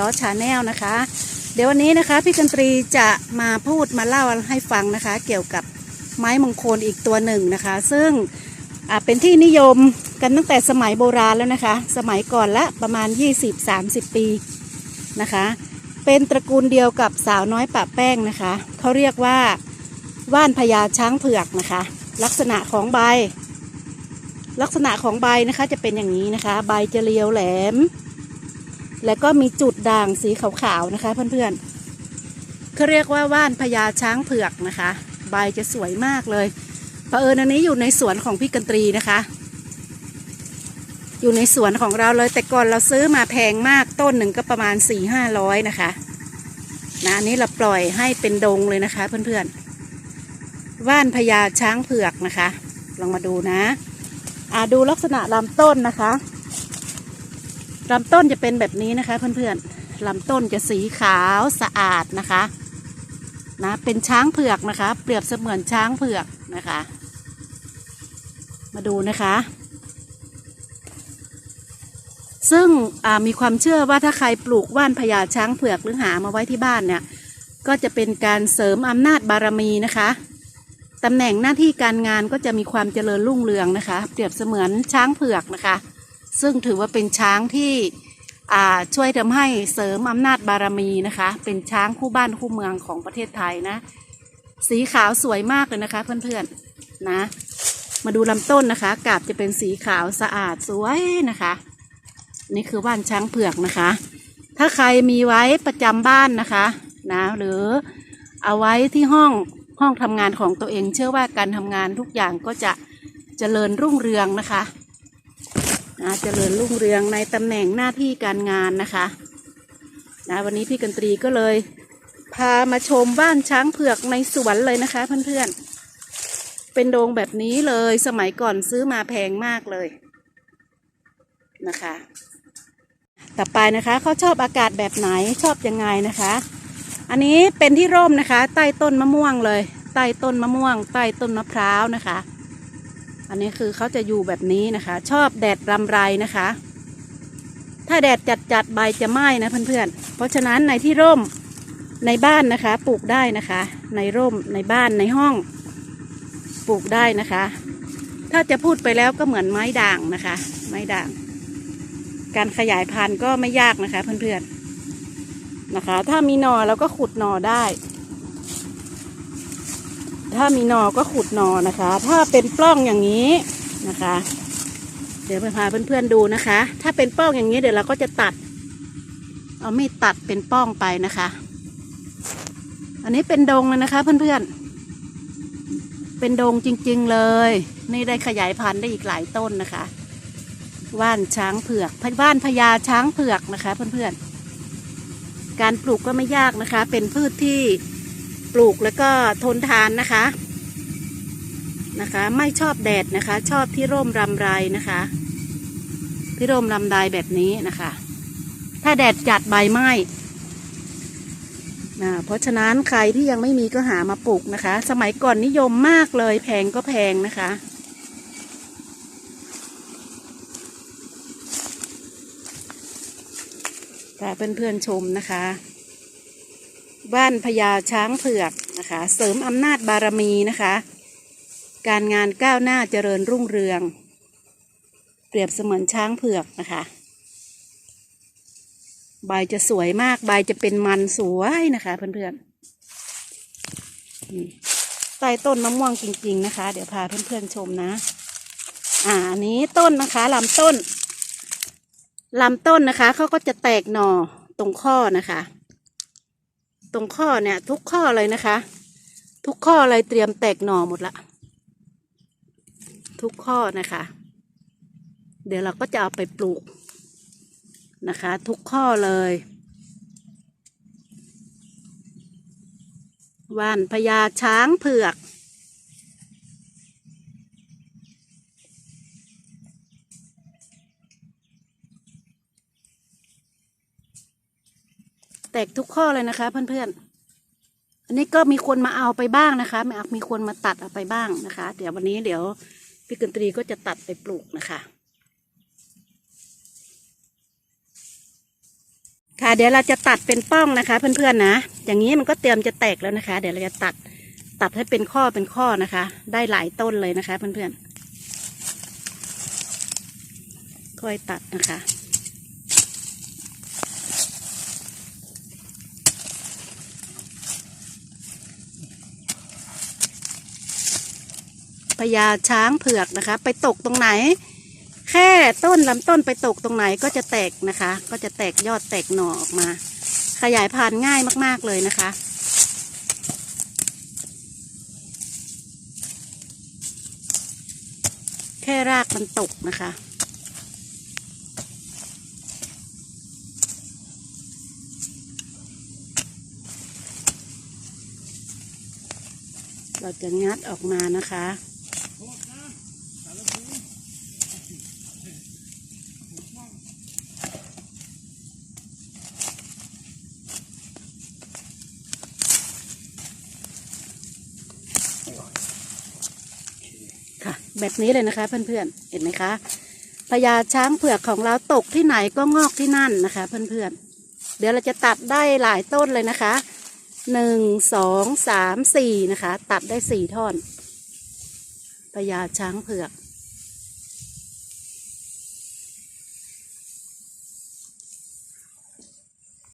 ล้อชาแนลนะคะ เดี๋ยววันนี้นะคะพี่กันตรีจะมาพูดมาเล่าให้ฟังนะคะ เกี่ยวกับไม้มงคลอีกตัวหนึ่งนะคะ ซึ่งเป็นที่นิยมกันตั้งแต่สมัยโบราณแล้วนะคะ สมัยก่อนละประมาณ 20-30 ปีนะคะ เป็นตระกูลเดียวกับสาวน้อยปะแป้งนะคะเขาเรียกว่าว่านพญาช้างเผือกนะคะ ลักษณะของใบ ลักษณะของใบนะคะจะเป็นอย่างนี้นะคะ ใบจะเรียวแหลม แล้วก็มีจุดด่างสีขาวๆนะคะ เพื่อนๆเขาเรียกว่าว่านพญาช้างเผือกนะคะ ใบจะสวยมากเลยเผอิญอันนี้อยู่ในสวนของพี่กันตรีนะคะ อยู่ในสวนของเราเลยแต่ก่อนเราซื้อมาแพงมากต้นหนึ่งก็ประมาณ4ี่ห้าร้อยนะคะนะอันนี้เราปล่อยให้เป็นดงเลยนะคะ เพื่อนๆ ว่านพญาช้างเผือกนะคะ ลองมาดูนะอ่าดูลักษณะลำต้นนะคะ ลำต้นจะเป็นแบบนี้นะคะ เพื่อนๆลำต้นจะสีขาวสะอาดนะคะนะเป็นช้างเผือกนะคะ เปรียบเสมือนช้างเผือกนะคะ มาดูนะคะ ซึ่งมีความเชื่อว่าถ้าใครปลูกว่านพญาช้างเผือกหรือหามาไว้ที่บ้านเนี่ย ก็จะเป็นการเสริมอำนาจบารมีนะคะตำแหน่งหน้าที่การงานก็จะมีความเจริญรุ่งเรืองนะคะ เปรียบเสมือนช้างเผือกนะคะ ซึ่งถือว่าเป็นช้างที่ช่วยทำให้เสริมอำนาจบารมีนะคะ เป็นช้างคู่บ้านคู่เมืองของประเทศไทยนะ สีขาวสวยมากเลยนะคะเพื่อนๆนะ มาดูลำต้นนะคะกาบจะเป็นสีขาวสะอาดสวยนะคะ นี่คือว่านช้างเผือกนะคะ ถ้าใครมีไว้ประจำบ้านนะคะนะหรือเอาไว้ที่ห้องห้องทำงานของตัวเอง เชื่อว่าการทำงานทุกอย่างก็จะเจริญรุ่งเรืองนะคะ นะเจริญรุ่งเรืองในตำแหน่งหน้าที่การงานนะคะนะวันนี้พี่กันตรีก็เลย พามาชมบ้านช้างเผือกในสวนเลยนะคะ เพื่อนๆ เป็นโดงแบบนี้เลยสมัยก่อนซื้อมาแพงมากเลยนะคะ ต่อไปนะคะเขาชอบอากาศแบบไหนชอบยังไงนะคะ อันนี้เป็นที่ร่มนะคะ ใต้ต้นมะม่วงเลย ใต้ต้นมะม่วง ใต้ต้นมะพร้าวนะคะ อันนี้คือเขาจะอยู่แบบนี้นะคะ ชอบแดดรำไรนะคะ ถ้าแดดจัดจัดๆใบจะไหม้นะเพื่อนๆ เพราะฉะนั้นในที่ร่มในบ้านนะคะ ปลูกได้นะคะ ในร่มในบ้านในห้อง ปลูกได้นะคะ ถ้าจะพูดไปแล้วก็เหมือนไม้ด่างนะคะ ไม้ด่าง การขยายพันธุ์ก็ไม่ยากนะคะ เพื่อนๆนะคะ ถ้ามีหนอเราก็ขุดหนอได้ ถ้ามีนอก็ขุดนอนะคะ ถ้าเป็นปล้องอย่างนี้นะคะ เดี๋ยวไปพาเพื่อนๆดูนะคะ ถ้าเป็นป้องอย่างนี้เดี๋ยวเราก็จะตัด เอาไมีดตัดเป็นป้องไปนะคะ อันนี้เป็นดงเลยนะคะ เพื่อนๆ เป็นดงจริง ๆเลย นี่ได้ขยายพันธุ์ได้อีกหลายต้นนะคะ ว่านช้างเผือกว่านพญาช้างเผือกนะคะ เพื่อนๆ การปลูกก็ไม่ยากนะคะ เป็นพืชที่ ปลูกแล้วก็ทนทานนะคะนะคะ ไม่ชอบแดดนะคะ ชอบที่ร่มรำไรนะคะ ที่ร่มรำไรแบบนี้นะคะ ถ้าแดดจัดใบไหม้นะเพราะฉะนั้นใครที่ยังไม่มีก็หามาปลูกนะคะ สมัยก่อนนิยมมากเลยแพงก็แพงนะคะค่เพื่อนๆชมนะคะ บ้านพญาช้างเผือกนะคะ เสริมอำนาจบารมีนะคะ การงานก้าวหน้าเจริญรุ่งเรือง เปรียบเสมือนช้างเผือกนะคะ ใบจะสวยมาก ใบจะเป็นมันสวยนะคะ เพื่อนๆใต้ต้นมะม่วงจริง ๆ นะคะ เดี๋ยวพาเพื่อนๆชมนะ อ่าอันนี้ต้นนะคะลำต้นลำต้นนะคะเขาก็จะแตกหน่อตรงข้อนะคะ ตรงข้อเนี่ย ทุกข้อเลยนะคะ ทุกข้อเลยเตรียมแตกหน่อหมดละ ทุกข้อนะคะ เดี๋ยวเราก็จะเอาไปปลูกนะคะ ทุกข้อเลยว่านพญาช้างเผือก แตกทุกข้อเลยนะคะเพื่อนๆ อันนี้ก็มีคนมาเอาไปบ้างนะคะมีมีคนมาตัดเอาไปบ้างนะคะ เดี๋ยววันนี้เดี๋ยวพี่กันตรีก็จะตัดไปปลูกนะคะ ค่ะเดี๋ยวเราจะตัดเป็นป้องนะคะเพื่อนๆนะ อย่างนี้มันก็เตรียมจะแตกแล้วนะคะ เดี๋ยวเราจะตัดตัดให้เป็นข้อเป็นข้อนะคะ ได้หลายต้นเลยนะคะเพื่อนๆ ค่อยตัดนะคะ ญาช้างเผือกนะคะ ไปตกตรงไหน แค่ต้นลำต้นไปตกตรงไหนก็จะแตกนะคะ ก็จะแตกยอดแตกหน่อออกมา ขยายพันธุ์ง่ายมาก ๆเลยนะคะแค่รากมันตกนะคะ เราจะงัดออกมานะคะ ค่ะ แบบนี้เลยนะคะเพื่อนๆ เห็นไหมคะพญาช้างเผือกของเราตกที่ไหนก็งอกที่นั่นนะคะ เพื่อนๆ เดี๋ยวเราจะตัดได้หลายต้นเลยนะคะหนึ่งสองสามสี่นะคะ ตัดได้สี่ท่อน พญาช้างเผือก